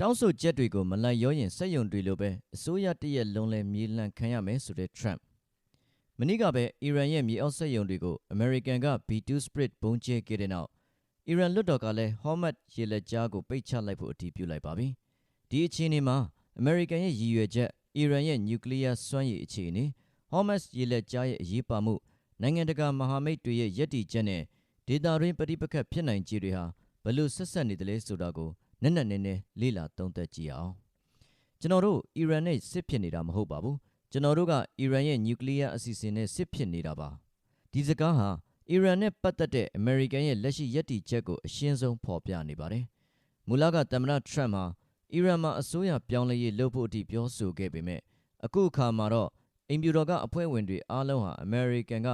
တောင်းဆိုချက်တွေကိုမလိုက်ရောရင်စက်ယုံတွေလိုပဲအစိုးရတရက်လုံးလဲမြေလှန်ခံရမယ်ဆိုတဲ့ Trump မနေ့ကပဲအီရန်ရဲ့မြေအောက်စက်ယုံတွေကို American က B2 Spirit ဘုံကျဲခဲ့တဲ့နောက်အီရန်လွတ်တော်ကလည်း Hormuz ရေလက်ကြားကိုပိတ်ချလိုက်ဖို့အတည်ပြုလိုက်ပါပြီဒီအခြေအနေမှာ American ရဲ့ရည်ရွယ်ချက်အီရန်ရဲ့နျူကလ িয়ার စွမ်းရည်အခြေအနေ Hormuz ရေလက်ကြားရဲ့အရေးပါမှုနိုင်ငံတကာမဟာမိတ်တွေရဲ့ယက်တီချက်နဲ့ဒေတာရင်းပဋိပက္ခဖြစ်နိုင်ခြေတွေဟာဘလို့ဆက်ဆက်နေတယ်လဲဆိုတာကို နက်နက်နဲနဲလေ့လာသုံးသပ်ကြည့်အောင်ကျွန်တော်တို့အီရန်နဲ့စစ်ဖြစ်နေတာမဟုတ်ပါဘူးကျွန်တော်တို့ကအီရန်ရဲ့နျူကလ িয়ার အစီအစဉ်နဲ့စစ်ဖြစ်နေတာပါဒီစကားဟာအီရန်နဲ့ပတ်သက်တဲ့အမေရိကန်ရဲ့လက်ရှိယက်တီချက်ကိုအရှင်းဆုံးဖော်ပြနေပါတယ်မူလကသမ္မတထရမ့်ဟာအီရန်မှာအစိုးရပြောင်းလဲရေးလုပ်ဖို့အထိပြောဆိုခဲ့ပေမဲ့အခုအခါမှာတော့အိမ်ဖြူတော်ကအဖွဲ့ဝင်တွေအားလုံးဟာအမေရိကန်က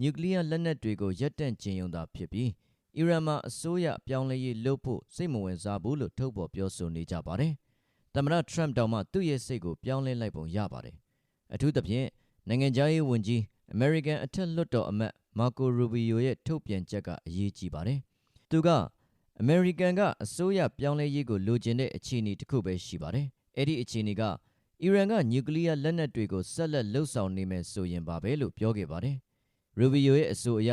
နျူကလ িয়ার လက်နက်တွေကိုရပ်တန့်ခြင်းယုံတာဖြစ်ပြီး အီရန်မှာအစိုးရပြောင်းလဲရေးလုပ်ဖို့စိတ်မဝင်စားဘူးလို့ထုတ်ဖော်ပြောဆိုနေကြပါတယ်။သမ္မတထရမ့်တောင်မှသူ့ရဲ့စိတ်ကိုပြောင်းလဲလိုက်ပုံရပါတယ်။အထူးသဖြင့်နိုင်ငံခြားရေးဝန်ကြီးအမေရိကန်အထက်လွှတ်တော်အမတ်မာကိုရူဘီယိုရဲ့ထုတ်ပြန်ချက်ကအရေးကြီးပါတယ်။သူကအမေရိကန်ကအစိုးရပြောင်းလဲရေးကိုလိုချင်တဲ့အခြေအနေတစ်ခုပဲရှိပါတယ်။အဲ့ဒီအခြေအနေကအီရန်ကနျူကလ িয়ার လက်နက်တွေကိုဆက်လက်လှုပ်ဆောင်နေမယ်ဆိုရင်ပါပဲလို့ပြောခဲ့ပါတယ်။ရူဘီယိုရဲ့အဆိုအရ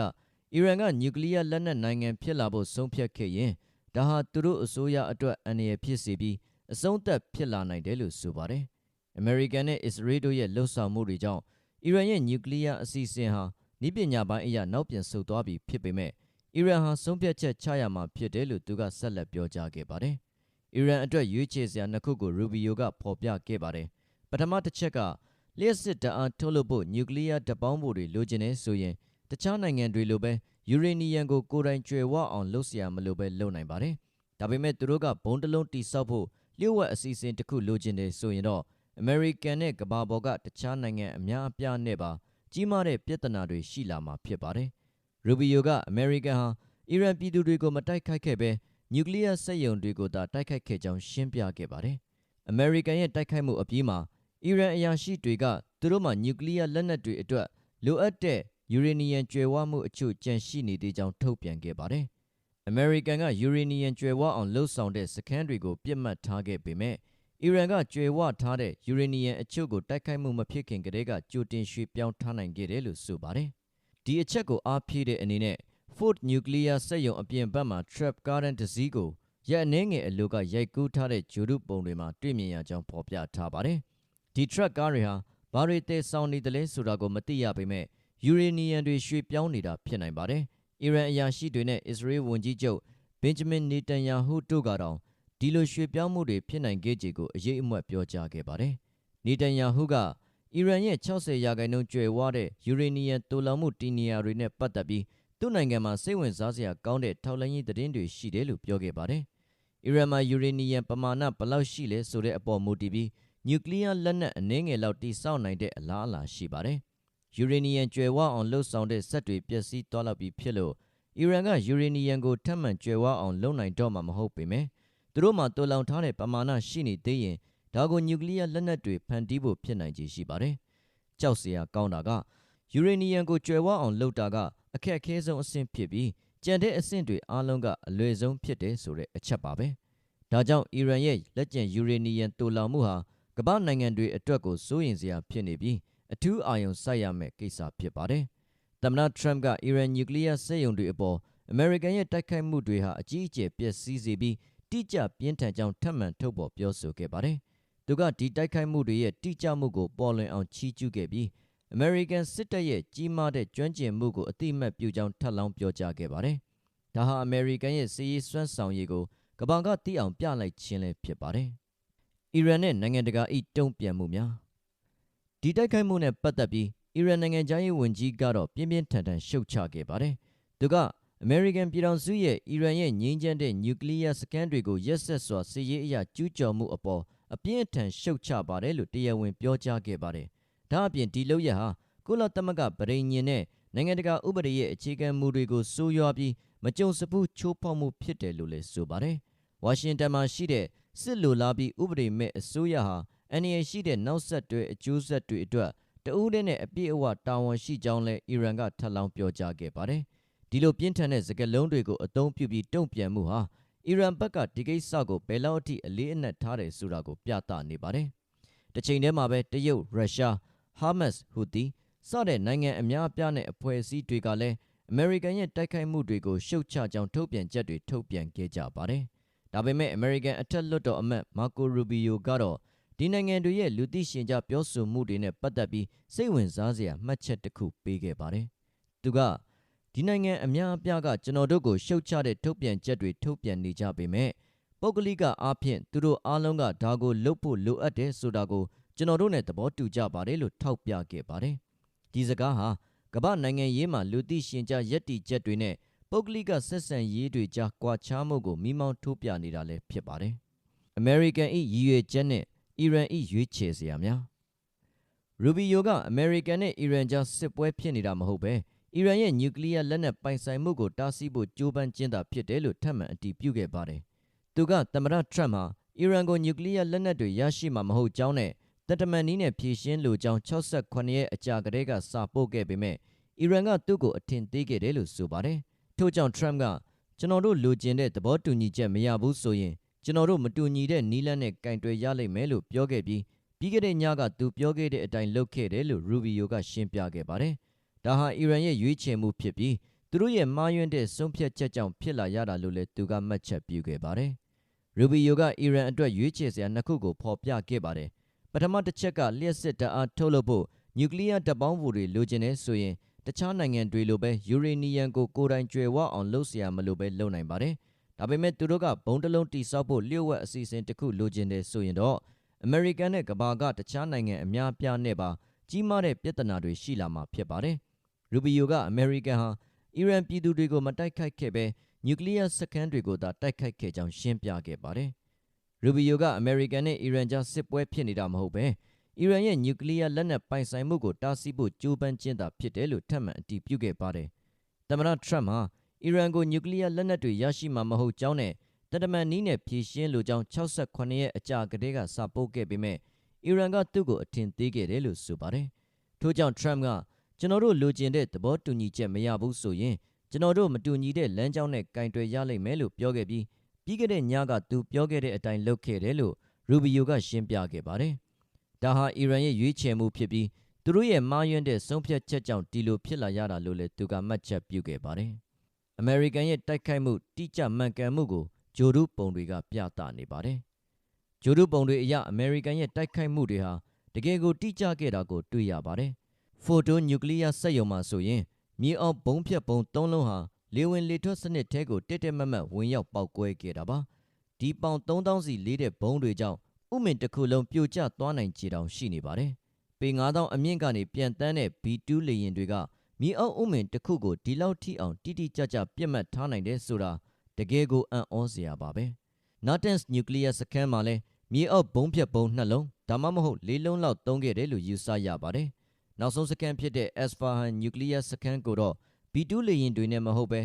အီရန်ကနျူကလ িয়ার လက်နက်နိုင်ငံဖြစ်လာဖို့ဆုံးဖြတ်ခဲ့ရင်ဒါဟာသူတို့အစိုးရအတွက်အန္တရာယ်ဖြစ်စေပြီးအဆုံးသတ်ဖြစ်လာနိုင်တယ်လို့ဆိုပါတယ်။ American နဲ့ Israel တို့ရဲ့လှုပ်ဆောင်မှုတွေကြောင့်အီရန်ရဲ့နျူကလ িয়ার အစီအစဉ်ဟာနည်းပညာပိုင်းအရနောက်ပြန်ဆုတ်သွားပြီဖြစ်ပေမဲ့အီရန်ဟာဆုံးဖြတ်ချက်ချရမှာဖြစ်တယ်လို့သူကဆက်လက်ပြောကြားခဲ့ပါတယ်။အီရန်အတွက်ရွေးချယ်စရာနှစ်ခုကိုရူဘီယိုကဖော်ပြခဲ့ပါတယ်။ပထမတစ်ချက်ကလျှက်စစ်တအားထုတ်လုပ်ဖို့နျူကလ িয়ার ဓာတ်ပေါင်းဖို့တွေလိုချင်နေဆိုရင် တခြားနိုင်ငံတွေလိုပဲယူရေနီယံကိုကိုယ်တိုင်ကျွယ်ဝအောင်လုပ်เสียမလို့ပဲလုပ်နိုင်ပါတယ်။ဒါပေမဲ့သူတို့ကဘုံတလုံးတိဆောက်ဖို့လျှို့ဝှက်အစီအစဉ်တစ်ခုလိုချင်တယ်ဆိုရင်တော့အမေရိကန်နဲ့ကမ္ဘာပေါ်ကတခြားနိုင်ငံအများအပြားနဲ့ပါကြီးမားတဲ့ပြဿနာတွေရှိလာမှာဖြစ်ပါတယ်။ရူဘီယိုကအမေရိကန်ဟာအီရန်ပြည်သူတွေကိုမတိုက်ခိုက်ခဲ့ဘဲနျူကလ িয়ার စက်ရုံတွေကိုသာတိုက်ခိုက်ခဲ့ကြောင်းရှင်းပြခဲ့ပါတယ်။အမေရိကန်ရဲ့တိုက်ခိုက်မှုအပြီးမှာအီရန်အရာရှိတွေကသူတို့မှာနျူကလ িয়ার လက်နက်တွေအတွက်လိုအပ်တဲ့ ယူရေနီယံကြွယ်ဝမှုအချို့ကြန့်ရှိနေသေးကြောင်းထုတ်ပြန်ခဲ့ပါတယ်။ American ကယူရေနီယံကြွယ်ဝအောင်လှုပ်ဆောင်တဲ့စခန်းတွေကိုပြစ်မှတ်ထားခဲ့ပေမဲ့ အီရန်ကကြွယ်ဝထားတဲ့ယူရေနီယံအချို့ကိုတိုက်ခိုက်မှုမဖြစ်ခင်ကတည်းက ကြိုတင်ရွှေ့ပြောင်းထားနိုင်ခဲ့တယ်လို့ဆိုပါတယ်။ဒီအချက်ကိုအားဖြည့်တဲ့အနေနဲ့ Fort Nuclear စက်ရုံအပြင်ဘက်မှာ Trap Garden တစ်စီးကိုရက်အနှဲငယ်အလိုကရိုက်ကူးထားတဲ့ဂျိုဒုပုံတွေမှာတွေ့မြင်ရကြောင်းဖော်ပြထားပါတယ်။ဒီ truck ကားတွေဟာဘာတွေတည်ဆောင်နေတယ်လဲဆိုတာကိုမသိရပေမဲ့ ယူရေနီယံတွေရွှေ့ပြောင်းနေတာဖြစ်နိုင်ပါတယ်။အီရန်အရာရှိတွေနဲ့အစ္စရေးဝန်ကြီးချုပ်ဘင်ဂျမင်နေတန်ယာဟုတို့ကတော့ဒီလိုရွှေ့ပြောင်းမှုတွေဖြစ်နိုင်ခဲ့ခြေကိုအရေးအမွက်ပြောကြားခဲ့ပါတယ်။နေတန်ယာဟုကအီရန်ရဲ့60ရာခိုင်နှုန်းကျွယ်ဝတဲ့ယူရေနီယံတူလောင်မှုတီနီယာတွေနဲ့ပတ်သက်ပြီးသူ့နိုင်ငံမှာစိတ်ဝင်စားစရာကောင်းတဲ့ထောက်လှမ်းရေးသတင်းတွေရှိတယ်လို့ပြောခဲ့ပါတယ်။အီရန်မှာယူရေနီယံပမာဏဘယ်လောက်ရှိလဲဆိုတဲ့အပေါ်မူတည်ပြီးနျူကလ িয়ার လက်နက်အနည်းငယ်လောက်တိစောက်နိုင်တဲ့အလားအလာရှိပါတယ်။ ယူရေနီယံကျွယ်ဝအောင်လှုပ်ဆောင်တဲ့စက်တွေပျက်စီးသွားလောက်ပြီးဖြစ်လို့အီရန်ကယူရေနီယံကိုထပ်မံကျွယ်ဝအောင်လုပ်နိုင်တော့မှာမဟုတ်ပေမဲ့သူတို့မှတော်လောင်ထားတဲ့ပမာဏရှိနေသေးရင်ဒါကိုနျူကလ িয়ার လက်နက်တွေဖန်တီးဖို့ဖြစ်နိုင်ခြေရှိပါတယ်။ကြောက်စရာကောင်းတာကယူရေနီယံကိုကျွယ်ဝအောင်လုပ်တာကအခက်အခဲဆုံးအဆင့်ဖြစ်ပြီးကြံတဲ့အဆင့်တွေအားလုံးကအလွယ်ဆုံးဖြစ်တယ်ဆိုတဲ့အချက်ပါပဲ။ဒါကြောင့်အီရန်ရဲ့လက်ကျန်ယူရေနီယံတူလောင်မှုဟာကမ္ဘာနိုင်ငံတွေအတွက်ကိုစိုးရင်စရာဖြစ်နေပြီး အထူးအာရုံစိုက်ရမယ့်ကိစ္စဖြစ်ပါတယ်။သမ္မတထရမ့်ကအီရန်နျူကလ িয়ার စက်ရုံတွေအပေါ်အမေရိကန်ရဲ့တိုက်ခိုက်မှုတွေဟာအကြီးအကျယ်ပျက်စီးစေပြီးတိကျပြင်းထန်ကြောင်းထပ်မံထုတ်ဖော်ပြောဆိုခဲ့ပါတယ်။သူကဒီတိုက်ခိုက်မှုတွေရဲ့တိကျမှုကိုပေါ်လွင်အောင်ချီးကျူးခဲ့ပြီးအမေရိကန်စစ်တပ်ရဲ့ကြီးမားတဲ့ကျွမ်းကျင်မှုကိုအတိအမှတ်ပြုကြောင်းထပ်လောင်းပြောကြားခဲ့ပါတယ်။ဒါဟာအမေရိကန်ရဲ့စီးရီးစွမ်းဆောင်ရည်ကိုကမ္ဘာကသိအောင်ပြလိုက်ခြင်းလည်းဖြစ်ပါတယ်။အီရန်နဲ့နိုင်ငံတကာ၏တုံ့ပြန်မှုများ ဒီတိုက်ခိုက်မှုနဲ့ပတ်သက်ပြီးအီရန်နိုင်ငံသားရေးဝန်ကြီးကတော့ပြင်းပြင်းထန်ထန်ရှုတ်ချခဲ့ပါတယ်။သူကအမေရိကန်ပြည်ထောင်စုရဲ့အီရန်ရဲ့ငြိမ်းချမ်းတဲ့နျူကလ িয়ার စကန်တွေကိုရက်ဆက်စွာစစ်ရေးအရာကျူးကျော်မှုအပေါ်အပြင်းအထန်ရှုတ်ချပါတယ်လို့တရားဝင်ပြောကြားခဲ့ပါတယ်။ဒါအပြင်ဒီလုပ်ရဟာကုလသမဂ္ဂဗြိဉ္ဉ်နဲ့နိုင်ငံတကာဥပဒေရဲ့အခြေခံမူတွေကိုစိုးရွားပြီးမကြုံစဘူးချိုးဖောက်မှုဖြစ်တယ်လို့လည်းဆိုပါတယ်။ဝါရှင်တန်မှာရှိတဲ့စစ်လိုလားပြီးဥပဒေမဲ့အစိုးရဟာ အန္တရာယ်ရှိတဲ့နောက်ဆက်တွဲအကျိုးဆက်တွေအတွက်တဦးတည်းနဲ့အပြည့်အဝတာဝန်ရှိကြောင်းလည်းအီရန်ကထပ်လောင်းပြောကြားခဲ့ပါတယ်။ဒီလိုပြင်းထန်တဲ့စကားလုံးတွေကိုအသုံးပြုပြီးတုံ့ပြန်မှုဟာအီရန်ဘက်ကဒီကိစ္စကိုဘယ်လောက်အထိအလေးအနက်ထားတယ်ဆိုတာကိုပြသနေပါတယ်။တစ်ချိန်တည်းမှာပဲတရုတ်၊ရုရှား၊ဟာမတ်စ်ဟူသီစတဲ့နိုင်ငံအများအပြားနဲ့အဖွဲ့အစည်းတွေကလည်းအမေရိကန်ရဲ့တိုက်ခိုက်မှုတွေကိုရှုတ်ချကြောင်းထုတ်ပြန်ချက်တွေထုတ်ပြန်ခဲ့ကြပါတယ်။ဒါပေမဲ့အမေရိကန်အထက်လွှတ်တော်အမတ်မာကိုရူဘီယိုကတော့ ဒီနိုင်ငံတွေရဲ့လူသိရှင်ကြားပြောဆိုမှုတွေနဲ့ပတ်သက်ပြီးစိတ်ဝင်စားစရာမှတ်ချက်တစ်ခုပေးခဲ့ပါတယ်။သူကဒီနိုင်ငံအများအပြားကကျွန်တော်တို့ကိုရှုတ်ချတဲ့ထုတ်ပြန်ချက်တွေထုတ်ပြန်နေကြပေမဲ့ပုဂ္ဂလိကအားဖြင့်သူတို့အားလုံးကဒါကိုလုပ်ဖို့လိုအပ်တယ်ဆိုတာကိုကျွန်တော်တို့နဲ့သဘောတူကြပါတယ်လို့ထောက်ပြခဲ့ပါတယ်။ဒီစကားဟာကမ္ဘာနိုင်ငံရေးမှာလူသိရှင်ကြားယက်တီချက်တွေနဲ့ပုဂ္ဂလိကဆက်ဆံရေးတွေကြားကွာခြားမှုကိုမိမောင်းထိုးပြနေတာလည်းဖြစ်ပါတယ်။ American ဤရည်ရွယ်ချက်နဲ့ အီရန်ဤရွေးချယ်စရာများရူဘီယိုကအမေရိကန်နဲ့အီရန်ကြားစစ်ပွဲဖြစ်နေတာမဟုတ်ပဲအီရန်ရဲ့နျူကလ িয়ার လက်နက်ပိုင်ဆိုင်မှုကိုတားဆီးဖို့ကြိုးပမ်းခြင်းသာဖြစ်တယ်လို့ထပ်မံအတည်ပြုခဲ့ပါတယ်။သူကသမ္မတထရမ့်ဟာအီရန်ကိုနျူကလ িয়ার လက်နက်တွေရရှိမှာမဟုတ်ကြောင်းနဲ့တတမန်နီးနဲ့ဖြည့်ရှင်းလိုကြောင်း68ရက်အကြာကတည်းကစာပို့ခဲ့ပေမဲ့အီရန်ကသူ့ကိုအထင်သေးခဲ့တယ်လို့ဆိုပါတယ်။ထို့ကြောင့်ထရမ့်ကကျွန်တော်တို့လိုချင်တဲ့သဘောတူညီချက်မရဘူးဆိုရင် ကျွန်တော်တို့မတူညီတဲ့နီးလန်းနဲ့ကင်တွယ်ရလိမ့်မယ်လို့ပြောခဲ့ပြီးပြီးခဲ့တဲ့ညကသူပြောခဲ့တဲ့အတိုင်းလုပ်ခဲ့တယ်လို့ရူဘီယိုကရှင်းပြခဲ့ပါတယ်။ဒါဟာအီရန်ရဲ့ရွေးချယ်မှုဖြစ်ပြီးသူတို့ရဲ့မှားယွင်းတဲ့ဆုံးဖြတ်ချက်ကြောင့်ဖြစ်လာရတာလို့လည်းသူကမှတ်ချက်ပြုခဲ့ပါတယ်။ရူဘီယိုကအီရန်အတွက်ရွေးချယ်စရာနှစ်ခုကိုဖော်ပြခဲ့ပါတယ်။ပထမတစ်ချက်ကလျှက်စစ်တအားထုတ်လုပ်ဖို့နျူကလ িয়ার ဓာတ်ပေါင်းဖိုတွေလိုချင်နေဆိုရင်တခြားနိုင်ငံတွေလိုပဲယူရေနီယံကိုကိုယ်တိုင်ကျွယ်ဝအောင်လုပ်စရာမလိုပဲလုပ်နိုင်ပါတယ်။ ဒါပေမဲ့သူတို့ကဘုံတလုံးတိစောက်ဖို့လျှို့ဝှက်အစီအစဉ်တစ်ခုလိုချင်တယ်ဆိုရင်တော့အမေရိကန်နဲ့ကမ္ဘာကတခြားနိုင်ငံအများပြားနဲ့ပါကြီးမားတဲ့ပြဿနာတွေရှိလာမှာဖြစ်ပါတယ်။ရူဘီယိုကအမေရိကန်ဟာအီရန်ပြည်သူတွေကိုမတိုက်ခိုက်ခဲ့ပဲနျူကလ িয়ার စခန်းတွေကိုသာတိုက်ခိုက်ခဲ့ကြောင်းရှင်းပြခဲ့ပါတယ်။ရူဘီယိုကအမေရိကန်နဲ့အီရန်ကြားစစ်ပွဲဖြစ်နေတာမဟုတ်ပဲအီရန်ရဲ့နျူကလ িয়ার လက်နက်ပိုင်ဆိုင်မှုကိုတားဆီးဖို့ကြိုးပမ်းခြင်းသာဖြစ်တယ်လို့ထပ်မံအတည်ပြုခဲ့ပါတယ်။သမ္မတထရမ့်ဟာ အီရန်ကိုနျူကလ িয়ার လက်နက်တွေရရှိမှာမဟုတ်ကြောင်းနဲ့တတမန်နီးနဲ့ဖြည့်ရှင်းလိုကြောင်း68ရက်အကြာကတည်းကစာပို့ခဲ့ပေမဲ့အီရန်ကသူ့ကိုအထင်သေးခဲ့တယ်လို့ဆိုပါတယ်။ထို့ကြောင့်ထရမ့်ကကျွန်တော်တို့လိုချင်တဲ့သဘောတူညီချက်မရဘူးဆိုရင်ကျွန်တော်တို့မတူညီတဲ့လမ်းကြောင်းနဲ့ကင်တွယ်ရလိမ့်မယ်လို့ပြောခဲ့ပြီးပြီးခဲ့တဲ့ညကသူပြောခဲ့တဲ့အတိုင်းလုပ်ခဲ့တယ်လို့ရူဘီယိုကရှင်းပြခဲ့ပါတယ်။ဒါဟာအီရန်ရဲ့ရွေးချယ်မှုဖြစ်ပြီးသူတို့ရဲ့မှားယွင်းတဲ့ဆုံးဖြတ်ချက်ကြောင့်ဒီလိုဖြစ်လာရတာလို့လည်းသူကမှတ်ချက်ပြုခဲ့ပါတယ်။ အမေရိကန်ရဲ့တိုက်ခိုက်မှုတိကျမှန်ကန်မှုကိုဂျိုဒုပုံတွေကပြသနေပါတယ်။ဂျိုဒုပုံတွေအရအမေရိကန်ရဲ့တိုက်ခိုက်မှုတွေဟာတကယ်ကိုတိကျခဲ့တာကိုတွေ့ရပါတယ်။ဖိုတိုနျူကလ িয়ার စက်ရုံမှာဆိုရင်မြေအောက်ဘုံဖြတ်ပုံ၃လုံးဟာလေဝင်လေထွက်စနစ်ထဲကိုတက်တက်မတ်မတ်ဝင်ရောက်ပေါက်ကွဲခဲ့တာပါ။ဒီပေါင်3000စီလေးတဲ့ဘုံတွေကြောင့်ဥမင်တစ်ခုလုံးပြိုကျသွားနိုင်ခြေတောင်ရှိနေပါတယ်။ပေ9000အမြင့်ကနေပြန်တန်းတဲ့ B2 လေယာဉ်တွေက မြေအောက်ဥမင်တစ်ခုကိုဒီလောက်ထိအောင်တိတိကျကျပြစ်မှတ်ထားနိုင်တယ်ဆိုတာတကယ်ကိုအံ့ဩစရာပါပဲ။ Natanz Nuclear စခန်းမှာလည်းမြေအောက်ဘုံးဖြတ်ဘုံးနှလုံးဒါမှမဟုတ်လေးလုံးလောက်တုံးခဲ့တယ်လို့ယူဆရပါတယ်။နောက်ဆုံးစခန်းဖြစ်တဲ့ Isfahan Nuclear စခန်းကိုတော့ B2 လေယာဉ်တွေနဲ့မဟုတ်ပဲ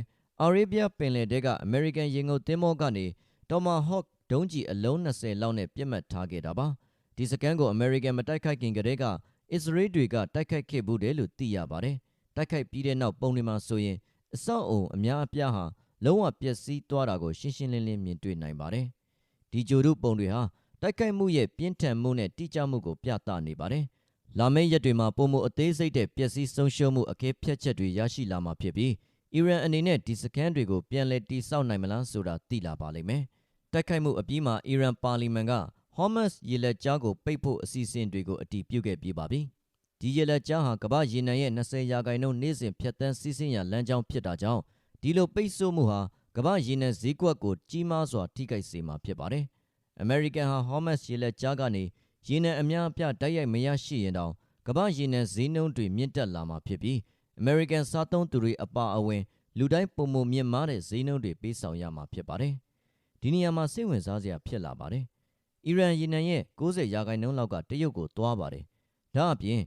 Arabia ပင်လယ်ထဲက American ရေငုပ်သင်္ဘောကနေ Tomahawk ဒုံးကျည်အလုံး20လောက်နဲ့ပြစ်မှတ်ထားခဲ့တာပါ။ဒီစခန်းကို American မတိုက်ခိုက်ခင်ကတည်းကအစ္စရေးတွေကတိုက်ခိုက်ခဲ့ဘူးတယ်လို့သိရပါတယ်။ တိုက်ခိုက်ပြီးတဲ့နောက်ပုံတွေမှာဆိုရင်အဆောက်အုံအများအပြားဟာလုံးဝပျက်စီးသွားတာကိုရှင်းရှင်းလင်းလင်းမြင်တွေ့နိုင်ပါတယ်။ဒီဂျိုဒုပုံတွေဟာတိုက်ခိုက်မှုရဲ့ပြင်းထန်မှုနဲ့တိကျမှုကိုပြသနေပါတယ်။လာမယ့်ရက်တွေမှာပုံမှုအသေးစိတ်တဲ့ပျက်စီးဆုံးရှုံးမှုအကဲဖြတ်ချက်တွေရရှိလာမှာဖြစ်ပြီးအီရန်အနေနဲ့ဒီစကန်တွေကိုပြန်လည်တည်ဆောက်နိုင်မလားဆိုတာသိလာပါလိမ့်မယ်။တိုက်ခိုက်မှုအပြီးမှာအီရန်ပါလီမန်ကဟောမတ်ရေလက်ကြားကိုပိတ်ဖို့အစီအစဉ်တွေကိုအတည်ပြုခဲ့ပြီးပါပြီ။ ဒီရေလက်ကြားဟာကမ္ဘာရေနံရဲ့20ရာခိုင်နှုန်းနေ့စဉ်ဖြတ်တန်းစီးဆင်းရလမ်းကြောင်းဖြစ်တာကြောင့်ဒီလိုပိတ်ဆို့မှုဟာကမ္ဘာရေနံဈေးကွက်ကိုကြီးမားစွာထိခိုက်စေမှာဖြစ်ပါတယ်။ American ဟာ Hormuz ရေလက်ကြားကနေရေနံအများအပြားတိုက်ရိုက်မရရှိရင်တောင်ကမ္ဘာရေနံဈေးနှုန်းတွေမြင့်တက်လာမှာဖြစ်ပြီး American စားသုံးသူတွေအပါအဝင်လူတိုင်းပုံမမြင့်မားတဲ့ဈေးနှုန်းတွေပေးဆောင်ရမှာဖြစ်ပါတယ်။ဒီနေရာမှာစိတ်ဝင်စားစရာဖြစ်လာပါတယ်။အီရန်ရေနံရဲ့90ရာခိုင်နှုန်းလောက်ကတရုတ်ကိုသွားပါတယ်။ဒါအပြင်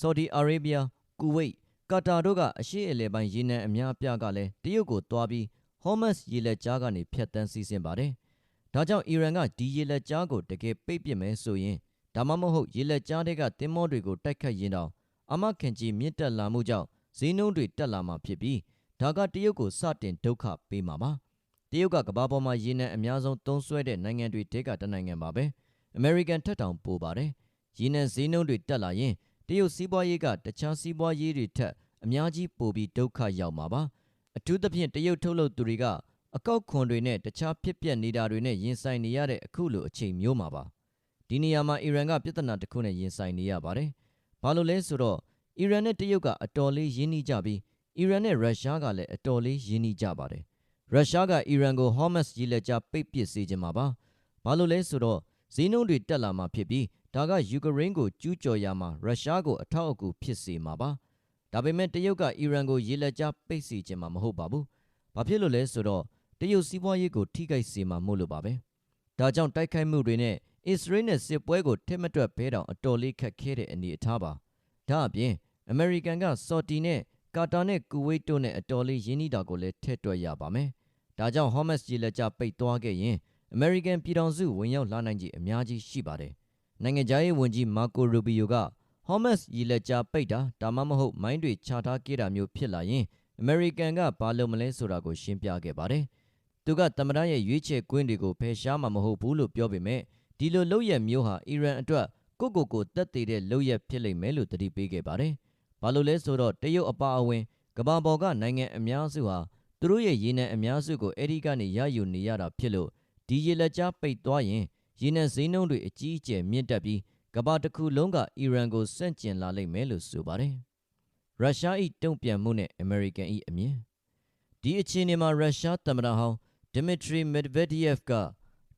ဆော်ဒီအာရေဗျ၊ကူဝိတ်၊ကာတာတို့ကအရှေ့အလယ်ပိုင်းရေနံအများအပြားကလည်းတရုတ်ကိုသွားပြီးဟောမတ်ရေလက်ကြားကနေဖြတ်တန်းစီးဆင်းပါတယ်။ဒါကြောင့်အီရန်ကဒီရေလက်ကြားကိုတကယ်ပိတ်ပစ်မယ်ဆိုရင်ဒါမှမဟုတ်ရေလက်ကြားတွေကသင်္ဘောတွေကိုတိုက်ခတ်ရင်တော့အမခင်ကြီးမြင့်တက်လာမှုကြောင့်ဈေးနှုန်းတွေတက်လာမှာဖြစ်ပြီးဒါကတရုတ်ကိုစတင်ဒုက္ခပေးမှာပါတရုတ်ကကမ္ဘာပေါ်မှာရေနံအများဆုံးသုံးစွဲတဲ့နိုင်ငံတွေထဲကတစ်နိုင်ငံပါပဲအမေရိကန်ထက်တောင်ပိုပါတယ်ရေနံဈေးနှုန်းတွေတက်လာရင် တရုတ်စီးပွားရေးကတခြားစီးပွားရေးတွေထက်အများကြီးပိုပြီးဒုက္ခရောက်မှာပါအထူးသဖြင့်တရုတ်ထုတ်လုပ်သူတွေကအကောက်ခွန်တွေနဲ့တခြားဖြစ်ပျက်နေတာတွေနဲ့ရင်ဆိုင်နေရတဲ့အခုလိုအချိန်မျိုးမှာပါဒီနေရာမှာအီရန်ကပြဿနာတစ်ခုနဲ့ရင်ဆိုင်နေရပါတယ်ဘာလို့လဲဆိုတော့အီရန်နဲ့တရုတ်ကအတော်လေးရင်းနှီးကြပြီးအီရန်နဲ့ရုရှားကလည်းအတော်လေးရင်းနှီးကြပါတယ်ရုရှားကအီရန်ကိုဟောမတ်စ်ရေလက်ကြားပိတ်ပစ်စေချင်မှာပါဘာလို့လဲဆိုတော့ဈေးနှုန်းတွေတက်လာမှာဖြစ်ပြီး ဒါကယူကရိန်းကိုကျူးကျော်ရမှာရုရှားကိုအထောက်အကူဖြစ်စေမှာပါဒါပေမဲ့တရုတ်ကအီရန်ကိုရေလက်ကြားပိတ်စေချင်မှာမဟုတ်ပါဘူးဘာဖြစ်လို့လဲဆိုတော့တရုတ်စီးပွားရေးကိုထိခိုက်စေမှာမို့လို့ပါပဲဒါကြောင့်တိုက်ခိုက်မှုတွေနဲ့အစ္စရေးနဲ့စစ်ပွဲကိုထစ်မတွက်ဘဲတောင်အတော်လေးခက်ခဲတဲ့အနေအထားပါဒါအပြင်အမေရိကန်ကစော်တီနဲ့ကာတာနဲ့ကူဝိတ်တို့နဲ့အတော်လေးရင်းနှီးတာကိုလည်းထည့်တွက်ရပါမယ်ဒါကြောင့်ဟောမတ်စ်ရေလက်ကြားပိတ်သွားခဲ့ရင်အမေရိကန်ပြည်ထောင်စုဝင်ရောက်လာနိုင်ခြေအများကြီးရှိပါတယ် နိုင်ငံခြားရေးဝန်ကြီးမာကိုရူဘီယိုကဟောမတ်စ်ရေလက်ကြားပိတ်တာဒါမှမဟုတ်မိုင်းတွေချထားခဲ့တာမျိုးဖြစ်လာရင်အမေရိကန်ကဘာလုပ်မလဲဆိုတာကိုရှင်းပြခဲ့ပါတယ်။သူကသမ္မတရဲ့ရွေးချယ်ကွင်းတွေကိုဖယ်ရှားမှာမဟုတ်ဘူးလို့ပြောပေမဲ့ဒီလိုလုပ်ရမျိုးဟာအီရန်အတွက်ကိုကိုကိုတက်သေးတဲ့လုပ်ရဖြစ်လိမ့်မယ်လို့တတိပေးခဲ့ပါတယ်။ဘာလို့လဲဆိုတော့တရုတ်အပါအဝင်ကမ္ဘာပေါ်ကနိုင်ငံအများစုဟာသူတို့ရဲ့ရေနံအများစုကိုအဲ့ဒီကနေရယူနေရတာဖြစ်လို့ဒီရေလက်ကြားပိတ်သွားရင် ရေနံဈေးနှုန်းတွေအကြီးအကျယ်မြင့်တက်ပြီးကမ္ဘာတစ်ခုလုံးကအီရန်ကိုစန့်ကျင်လာလိမ့်မယ်လို့ဆိုပါတယ်။ရုရှား၏တုံ့ပြန်မှုနဲ့အမေရိကန်၏အမြင်ဒီအခြေအနေမှာရုရှားသမ္မတဟောင်းဒမီထရီမက်ဒဗက်ဒီယက်ဖ်က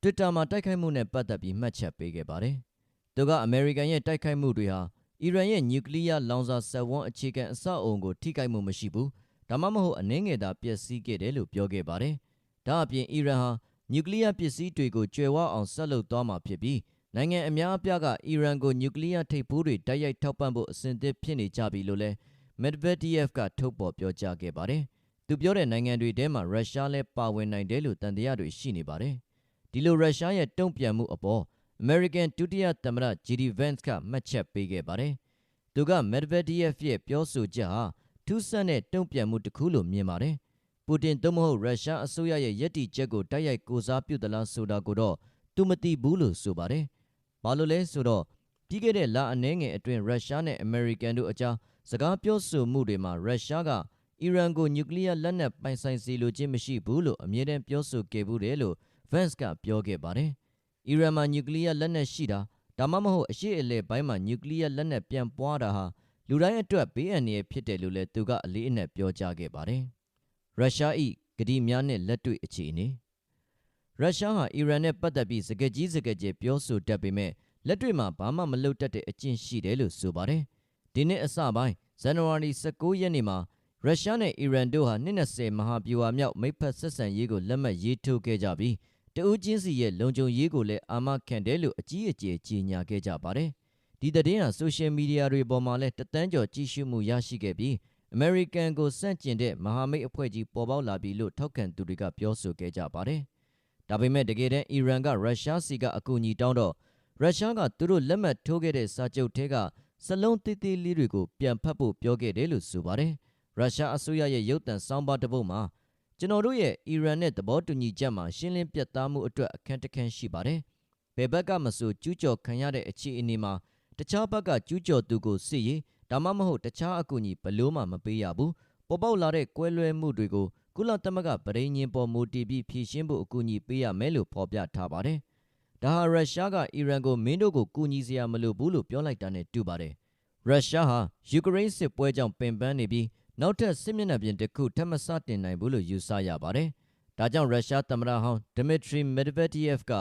တွစ်တာမှာတိုက်ခိုက်မှုနဲ့ပတ်သက်ပြီးမှတ်ချက်ပေးခဲ့ပါတယ်။သူကအမေရိကန်ရဲ့တိုက်ခိုက်မှုတွေဟာအီရန်ရဲ့နျူကလ িয়ার လောင်စာစက်ဝန်းအခြေခံအဆောက်အုံကိုထိခိုက်မှုမရှိဘူး။ဒါမှမဟုတ်အနှင်းငယ်သာပျက်စီးခဲ့တယ်လို့ပြောခဲ့ပါတယ်။ဒါအပြင်အီရန်ဟာ နျူကလ িয়ার ပစ္စည်းတွေကိုကျွယ်ဝအောင်ဆက်လုပ်သွားမှာဖြစ်ပြီးနိုင်ငံအများအပြားကအီရန်ကိုနျူကလ িয়ার ထိပ်ဖူးတွေတိုက်ရိုက်ထောက်ပံ့ဖို့အစဉ်သင့်ဖြစ်နေကြပြီလို့လည်းမက်ဒဗက်ဒီယက်ဖ်ကထုတ်ပေါ်ပြောကြားခဲ့ပါတယ်။သူပြောတဲ့နိုင်ငံတွေထဲမှာရုရှားလည်းပါဝင်နိုင်တယ်လို့တန်တရားတွေရှိနေပါတယ်။ဒီလိုရုရှားရဲ့တုံ့ပြန်မှုအပေါ်အမေရိကန်ဒုတိယသမ္မတဂျီဒီဗန့်စ်ကမှတ်ချက်ပေးခဲ့ပါတယ်။သူကမက်ဒဗက်ဒီယက်ဖ်ရဲ့ပြောဆိုချက်ဟာထူးဆန်းတဲ့တုံ့ပြန်မှုတစ်ခုလို့မြင်ပါတယ်။ ပူတင်သို့မဟုတ်ရုရှားအစိုးရရဲ့ယက်တီချက်ကိုတိုက်ရိုက်ကိုစားပြုသလားဆိုတာကိုတော့သူမသိဘူးလို့ဆိုပါတယ်။ဘာလို့လဲဆိုတော့ပြီးခဲ့တဲ့လအနည်းငယ်အတွင်းရုရှားနဲ့အမေရိကန်တို့အကြားစကားပြောဆိုမှုတွေမှာရုရှားကအီရန်ကိုနျူကလ িয়ার လက်နက်ပိုင်ဆိုင်စေလိုခြင်းမရှိဘူးလို့အမြဲတမ်းပြောဆိုခဲ့ဘူးတယ်လို့ Vance ကပြောခဲ့ပါတယ်။အီရန်မှာနျူကလ িয়ার လက်နက်ရှိတာဒါမှမဟုတ်အရှိအလဲပိုင်းမှာနျူကလ িয়ার လက်နက်ပြန်ပွားတာဟာလူတိုင်းအတွက်ဘေးအန္တရာယ်ဖြစ်တယ်လို့လည်းသူကအလေးအနက်ပြောကြားခဲ့ပါတယ်။ ရုရှား၏ဂတိများနဲ့လက်တွေ့အခြေအနေရုရှားဟာအီရန်နဲ့ပတ်သက်ပြီးစကားကြီးစကားကျယ်ပြောဆိုတတ်ပေမဲ့လက်တွေ့မှာဘာမှမလုပ်တတ်တဲ့အကျင့်ရှိတယ်လို့ဆိုပါတယ်။ဒီနှစ်အစပိုင်းဇန်နဝါရီ19ရက်နေ့မှာရုရှားနဲ့အီရန်တို့ဟာ20မဟာဗျူဟာမြောက်မိတ်ဖက်ဆက်ဆံရေးကိုလက်မှတ်ရေးထိုးခဲ့ကြပြီးတဦးချင်းစီရဲ့လုံခြုံရေးကိုလည်းအာမခံတယ်လို့အကြီးအကျယ်ကြေညာခဲ့ကြပါတယ်။ဒီသတင်းဟာဆိုရှယ်မီဒီယာတွေပေါ်မှာလည်းတသန်းကျော်ကြည့်ရှုမှုရရှိခဲ့ပြီး အမေရိကန်ကိုစန့်ကျင်တဲ့မဟာမိတ်အဖွဲ့ကြီးပေါ်ပေါက်လာပြီလို့ထောက်ခံသူတွေကပြောဆိုခဲ့ကြပါတယ်။ဒါပေမဲ့တကယ်တမ်းအီရန်ကရုရှားစီကအကူအညီတောင်းတော့ရုရှားကသူတို့လက်မှတ်ထိုးခဲ့တဲ့စာချုပ်ထဲကစလုံးသေးသေးလေးတွေကိုပြန်ဖတ်ဖို့ပြောခဲ့တယ်လို့ဆိုပါတယ်။ရုရှားအစိုးရရဲ့ရုပ်သံစောင်းပါတစ်ပုဒ်မှာကျွန်တော်တို့ရဲ့အီရန်နဲ့သဘောတူညီချက်မှာရှင်းလင်းပြတ်သားမှုအတွက်အခန်းတစ်ခန်းရှိပါတယ်။ဘယ်ဘက်ကမဆိုကျူးကျော်ခံရတဲ့အခြေအနေမှာတခြားဘက်ကကျူးကျော်သူကိုစစ်ရေး ဒါမှမဟုတ်တခြားအကူအညီဘလို့မှမပေးရဘူး။ပေါ်ပေါက်လာတဲ့ကွဲလွဲမှုတွေကိုကုလသမဂ္ဂဗရိညင်ပေါ်မူတည်ပြီးဖြေရှင်းဖို့အကူအညီပေးရမယ်လို့ဖော်ပြထားပါတယ်။ဒါဟာရုရှားကအီရန်ကိုမင်းတို့ကိုကူညီစရာမလိုဘူးလို့ပြောလိုက်တာနဲ့တူပါတယ်။ရုရှားဟာယူကရိန်းစစ်ပွဲကြောင့်ပင်ပန်းနေပြီးနောက်ထပ်စစ်မျက်နှာပြင်တစ်ခုထပ်မစတင်နိုင်ဘူးလို့ယူဆရပါတယ်။ဒါကြောင့်ရုရှားသမ္မတဟောင်းဒမီထရီမက်ဒဗက်ဒီယက်ဖ်က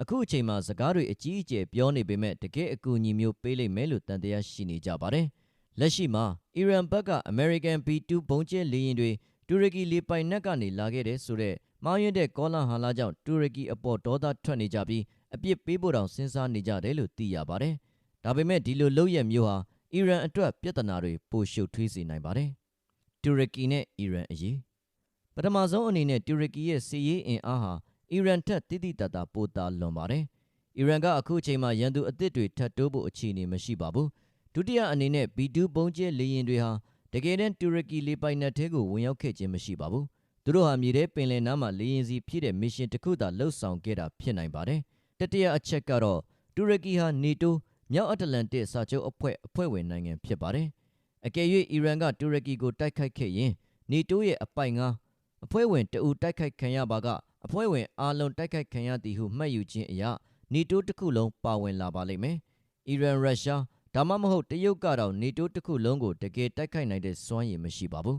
အခုအချိန်မှာစကားတွေအကြီးအကျယ်ပြောနေပေမဲ့တကယ်အကူအညီမျိုးပေးလိမ့်မယ်လို့တန်တရားရှိနေကြပါတယ်။ လက်ရှိမှာအီရန်ဘက်ကအမေရိကန် B2 ဘုံကျဲလေယာဉ်တွေတူရကီလေပိုင်နက်ကနေလာခဲ့တဲ့ဆိုတဲ့မောင်းရတဲ့ကောလာဟာလာကြောင့်တူရကီအပေါ်ဒေါသထွက်နေကြပြီးအပြစ်ပေးဖို့တောင်စဉ်းစားနေကြတယ်လို့သိရပါတယ်။ဒါပေမဲ့ဒီလိုလုပ်ရမျိုးဟာအီရန်အတွက်ပြဿနာတွေပိုရှုပ်ထွေးစေနိုင်ပါတယ်။တူရကီနဲ့အီရန်အရေးပထမဆုံးအနေနဲ့တူရကီရဲ့စီးရေးအင်အားဟာအီရန်ထက်တိတိတတ်တာပိုတာလွန်ပါတယ်။အီရန်ကအခုအချိန်မှာရန်သူအသစ်တွေထပ်တိုးဖို့အခြေအနေမရှိပါဘူး။ ဒုတိယအနေနဲ့ B2 ဘုံကျဲလေယာဉ်တွေဟာတကယ်တမ်းတူရကီလေပိုင်နက်ထဲကိုဝင်ရောက်ခဲ့ခြင်းမရှိပါဘူး။သူတို့ဟာမြေထဲပင်လယ်နားမှာလေရင်စီဖြည့်တဲ့မစ်ရှင်တစ်ခုသာလှုပ်ဆောင်ခဲ့တာဖြစ်နိုင်ပါတယ်တတိယအချက်ကတော့တူရကီဟာနေတိုမြောက်အတ္တလန်တစ်စာချုပ်အဖွဲ့အဖွဲ့ဝင်နိုင်ငံဖြစ်ပါတယ်အကယ်၍အီရန်ကတူရကီကိုတိုက်ခိုက်ခဲ့ရင်နေတိုရဲ့အပိုင်ငါအဖွဲ့ဝင်တအူတိုက်ခိုက်ခံရပါကအဖွဲ့ဝင်အားလုံးတိုက်ခိုက်ခံရသည်ဟုမှတ်ယူခြင်းအရနေတိုတစ်ခုလုံးပါဝင်လာပါလိမ့်မယ်အီရန်ရုရှား ဒါမှမဟုတ်တရုတ်ကတော့နေတိုတစ်ခုလုံးကိုတကယ်တိုက်ခိုက်နိုင်တဲ့စွမ်းရည်မရှိပါဘူး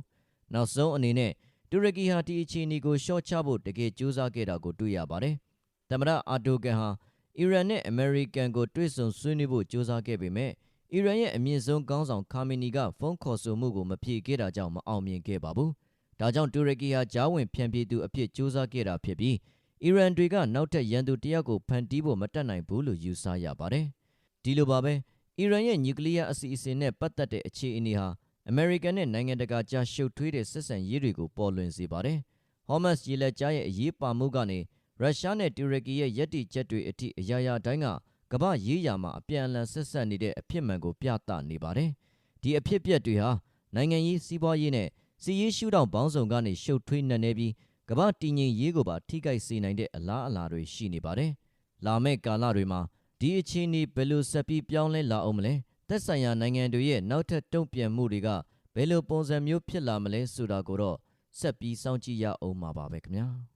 နောက်ဆုံးအနေနဲ့တူရကီဟာဒီအခြေအနေကိုရှော့ချဖို့တကယ်ကြိုးစားခဲ့တာကိုတွေ့ရပါတယ်။သမ္မတအာဒိုဂန်ဟာအီရန်နဲ့အမေရိကန်ကိုတွေ့ဆုံဆွေးနွေးဖို့ကြိုးစားခဲ့ပေမဲ့အီရန်ရဲ့အမြင့်ဆုံးခေါင်းဆောင်ခါမီနီကဖုန်းခေါ်ဆိုမှုကိုမဖြေခဲ့တာကြောင့်မအောင်မြင်ခဲ့ပါဘူး။ဒါကြောင့်တူရကီဟာဂျားဝင်ဖြန့်ပြေးသူအဖြစ်ကြိုးစားခဲ့တာဖြစ်ပြီးအီရန်တွေကနောက်ထပ်ရန်သူတယောက်ကိုဖန်တီးဖို့မတတ်နိုင်ဘူးလို့ယူဆရပါတယ်။ဒီလိုပါပဲ အီရန်ရဲ့နျူကလ িয়ার အစီအစဉ်နဲ့ပတ်သက်တဲ့အခြေအနေဟာအမေရိကန်နဲ့နိုင်ငံတကာကြားရှုပ်ထွေးတဲ့ဆက်ဆံရေးတွေကိုပေါ်လွင်စေပါတယ်။ဟောမတ်စ်ရေလက်ကြားရဲ့အရေးပါမှုကနေရုရှားနဲ့တူရကီရဲ့ယက်တီချက်တွေအထိအရာရာတိုင်းကကမ္ဘာရေးရာမှာအပြန်အလှန်ဆက်ဆက်နေတဲ့အဖြစ်မှန်ကိုပြသနေပါတယ်။ဒီအဖြစ်ပြက်တွေဟာနိုင်ငံရေးစီးပွားရေးနဲ့စီးရေးရှုထောင့်ပေါင်းစုံကနေရှုပ်ထွေးနေနေပြီးကမ္ဘာတည်ငြိမ်ရေးကိုပါထိခိုက်စေနိုင်တဲ့အလားအလာတွေရှိနေပါတယ်။လာမယ့်ကာလတွေမှာ ဒီအခြေအနေဘယ်လိုဆက်ပြီးပြောင်းလဲလာအောင်မလဲသက်ဆိုင်ရာနိုင်ငံတွေရဲ့နောက်ထပ်တုံ့ပြန်မှုတွေကဘယ်လိုပုံစံမျိုးဖြစ်လာမလဲဆိုတာကိုတော့ဆက်ပြီးစောင့်ကြည့်ရအောင်ပါပဲခင်ဗျာ။